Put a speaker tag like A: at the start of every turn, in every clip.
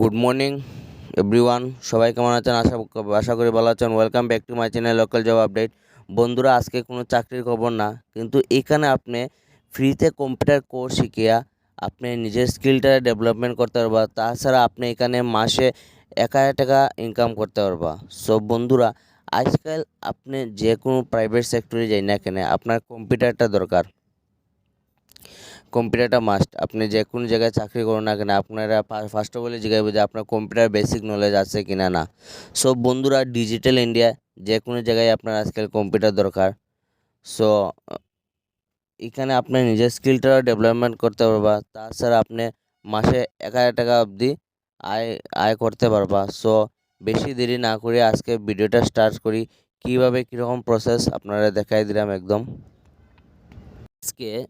A: Good morning everyone সবাই কেমন আছেন? আশা আশা করি ভালো আছেন। Welcome back to my channel local job update বন্ধুরা, আজকে কোনো চাকরির খবর না, কিন্তু এখানে আপনি ফ্রিতে কম্পিউটার কোর্স শিখিয়া আপনি নিজের স্কিলটা ডেভেলপমেন্ট করতে পারবা। তাছাড়া আপনি এখানে মাসে এক হাজার টাকা ইনকাম করতে পারবা। সব বন্ধুরা, আজকাল আপনি যে কোনো প্রাইভেট সেক্টরে যাই না কেন, আপনার কম্পিউটারটা দরকার। কম্পিউটারটা মাস্ট আপনি যে কোনো জায়গায় চাকরি করুন না কেন, আপনারা ফার্স্ট অফ অল জিজ্ঞাসা যে আপনার কম্পিউটার বেসিক নলেজ আছে কি না। না সব বন্ধুরা ডিজিটাল ইন্ডিয়া যে কোনো জায়গায় আপনার আজকাল কম্পিউটার দরকার। সো এখানে আপনি নিজের স্কিলটা ডেভেলপমেন্ট করতে পারবা, তাছাড়া আপনি মাসে এক হাজার টাকা অবধি আয় আয় করতে পারবা। সো বেশি দেরি না করে আজকে ভিডিওটা স্টার্ট করি। কীভাবে, কীরকম প্রসেস আপনারা দেখাই দিলাম একদম। আজকে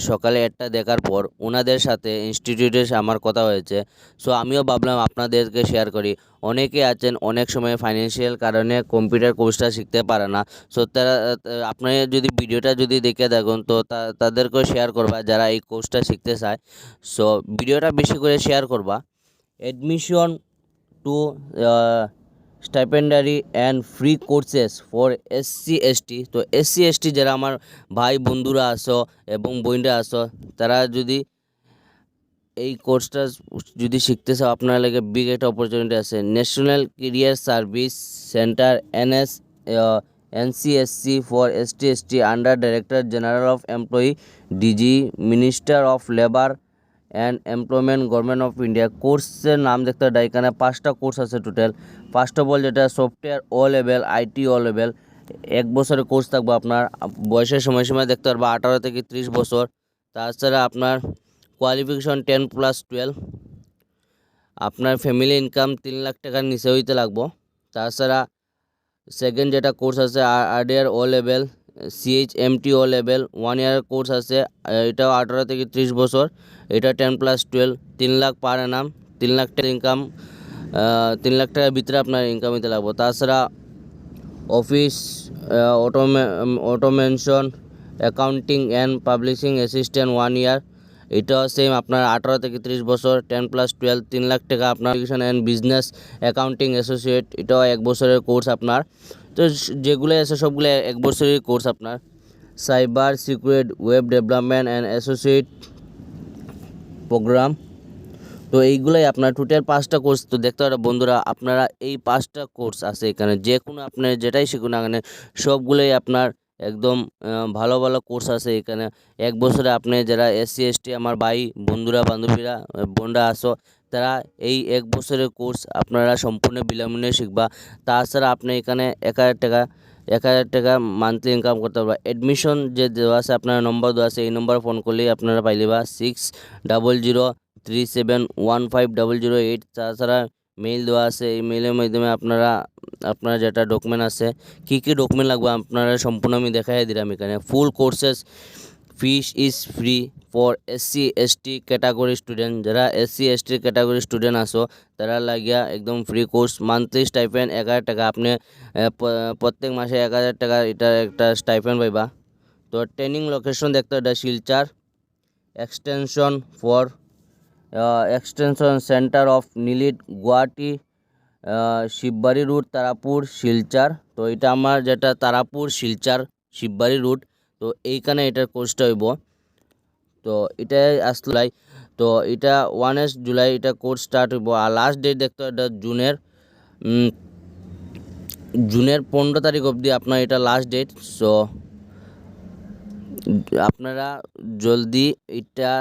A: সকালে একটা দেখার পর ওনাদের সাথে ইনস্টিটিউটে আমার কথা হয়েছে। সো আমিও ভাবলাম আপনাদেরকে শেয়ার করি। অনেকে আছেন, অনেক সময় ফাইন্যান্সিয়াল কারণে কম্পিউটার কোর্সটা শিখতে পারে না। সো তারা, আপনি যদি ভিডিওটা যদি দেখে তো তা- তাদেরকেও শেয়ার করবা যারা এই কোর্সটা শিখতে চায়। সো ভিডিওটা বেশি করে শেয়ার করবা। Admission to stipendiary and free courses for SC ST তো এসসি এসটি যারা আমার ভাই, বন্ধুরা আসো এবং বোনরা আসো তারা যদি এই কোর্সটা যদি শিখতে চাও, আপনার লাগে বিগ একটা অপরচুনিটি আছে। National career service centre NS NCSC for ST ST under director general of employee DG minister of labour and employment government of India কোর্সের নাম দেখতে হবে। এখানে পাঁচটা কোর্স আছে টোটাল ফার্স্ট অফ অল যেটা software O level IT O level এক বছরের কোর্স থাকবে আপনার। বয়সের সময়সীমা দেখতে পারব, আঠারো থেকে ত্রিশ বছর। তাছাড়া আপনার কোয়ালিফিকেশন টেন প্লাস টুয়েলভ আপনার ফ্যামিলি ইনকাম তিন লাখ টাকার নিচে হইতে লাগবো। তাছাড়া সেকেন্ড যেটা কোর্স আছে RDR O level CH MT O level one year course আছে এটা আঠারো থেকে ত্রিশ বছর। এটা টেন প্লাস টুয়েলভ তিন লাখ পার এনাম তিন লাখ টাকা ইনকাম তিন লাখ টাকার ভিতরে আপনার ইনকাম দিতে লাগবো। তাছাড়া office অটোমে automation accounting and publishing assistant one year এটাও সেম আপনার আঠারো থেকে ত্রিশ বছর টেন প্লাস টুয়েলভ তিন লাখ টাকা আপনার education and business accounting associate এটাও এক বছরের কোর্স আপনার। তো যেগুলো আছে সবগুলো এক বছরের কোর্স আপনার। Cyber security web development and associate program তো এইগুলাই আপনার টোটাল পাঁচটা কোর্স তো দেখতে পারেন বন্ধুরা, আপনারা এই পাঁচটা কোর্স আছে এখানে যে কোনো আপনি যেটাই শিখুন না সবগুলোই আপনার একদম ভালো ভালো কোর্স আছে এখানে। এক বছরে আপনি যারা এসসি এসটি আমার ভাই, বন্ধুরা, বান্ধবীরা বোনরা আসো তারা এই এক বছরের কোর্স আপনারা সম্পূর্ণ বিনামূল্যে শিখবা। তাছাড়া আপনি এখানে এক হাজার টাকা, এক হাজার টাকা মান্থলি ইনকাম করতে পারবা। এডমিশন যে দেওয়া আছে, আপনার নম্বর দেওয়া আছে, এই নম্বরে ফোন করলেই আপনারা পাইলিবা six double zero three seven one five double zero eight তাছাড়া মেইল দেওয়া আছে, এই মেইলের মাধ্যমে আপনারা, আপনার যেটা ডকুমেন্ট আছে, কি কি ডকুমেন্ট লাগবে আপনারা সম্পূর্ণ আমি দেখাই দিলাম এখানে। Full courses fees is free for SC ST category student যারা এসসি এসটি ক্যাটাগরি স্টুডেন্ট আসো তারা লাগিয়া একদম ফ্রি কোর্স মান্থলি স্টাইপেন্ড এক হাজার টাকা। আপনি প্রত্যেক মাসে এক হাজার টাকা এটা একটা স্টাইপেন্ড পাইবা। তো ট্রেনিং লোকেশন দেখতে এটা Silchar. Extension for extension centre of NIELIT Guwahati Shivbari route Tarapur Silchar তো এটা আমার যেটা তারাপুর শিলচার শিববাড়ি রুট তো এইখানে এটার কোর্সটা হইব। তো এটা আসলাই তো এটা ওয়ান জুলাই এটা কোর্স স্টার্ট হইব। আর লাস্ট ডেট দেখতে এটা জুনের জুনের পনেরো তারিখ অবধি আপনার এটা লাস্ট ডেট সো আপনারা জলদি এটা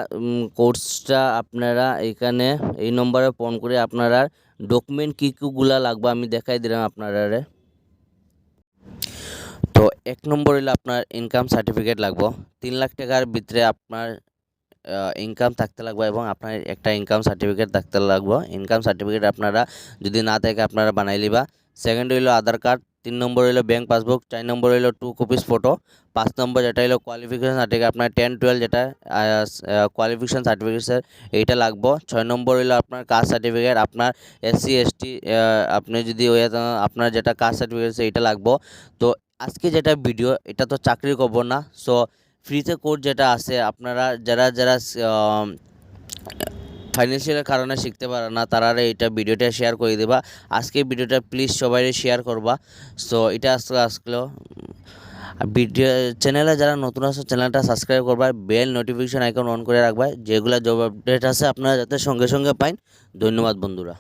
A: কোর্সটা আপনারা এখানে এই নম্বরে ফোন করে আপনারা ডকুমেন্ট কী কীগুলা লাগবে আমি দেখাই দিলাম আপনারা তো এক নম্বর হলো আপনার ইনকাম সার্টিফিকেট লাগবে। তিন লাখ টাকার ভিতরে আপনার ইনকাম থাকতে লাগবে এবং আপনার একটা ইনকাম সার্টিফিকেট থাকতে লাগবে। ইনকাম সার্টিফিকেট আপনারা যদি না থাকে আপনারা বানাই লিবা। সেকেন্ড হইল আধার কার্ড তিন নম্বর হইল ব্যাংক পাসবুক চার নম্বর হইল টু কপিস ফটো পাঁচ নম্বর যেটা হলো কোয়ালিফিকেশন সার্টিফিকেট আপনার টেন টুয়েলভ যেটা কোয়ালিফিকেশন সার্টিফিকেট এইটা লাগবে। ছয় নম্বর হইল আপনার কাস্ট সার্টিফিকেট আপনার এসসি এসটি আপনি যদি আপনার যেটা কাস্ট সার্টিফিকেট এইটা লাগবে। তো আজকে যেটা ভিডিও এটা তো চাকরির খবর না সো ফ্রিতে কোর্স যেটা আছে, আপনারা যারা যারা ফাইন্যান্সিয়ালের কারণে শিখতে পারে না, তারা এইটা ভিডিওটা শেয়ার করে দেবা। আজকে ভিডিওটা প্লিজ সবাই শেয়ার করবা। সো এটা আসলো আর ভিডিও চ্যানেলে যারা নতুন আছে চ্যানেলটা সাবস্ক্রাইব করবা। বেল নোটিফিকেশন আইকন অন করে রাখবা। যেগুলো জব আপডেট আছে, আপনারা যাতে সঙ্গে সঙ্গে পাইন। ধন্যবাদ, বন্ধুরা।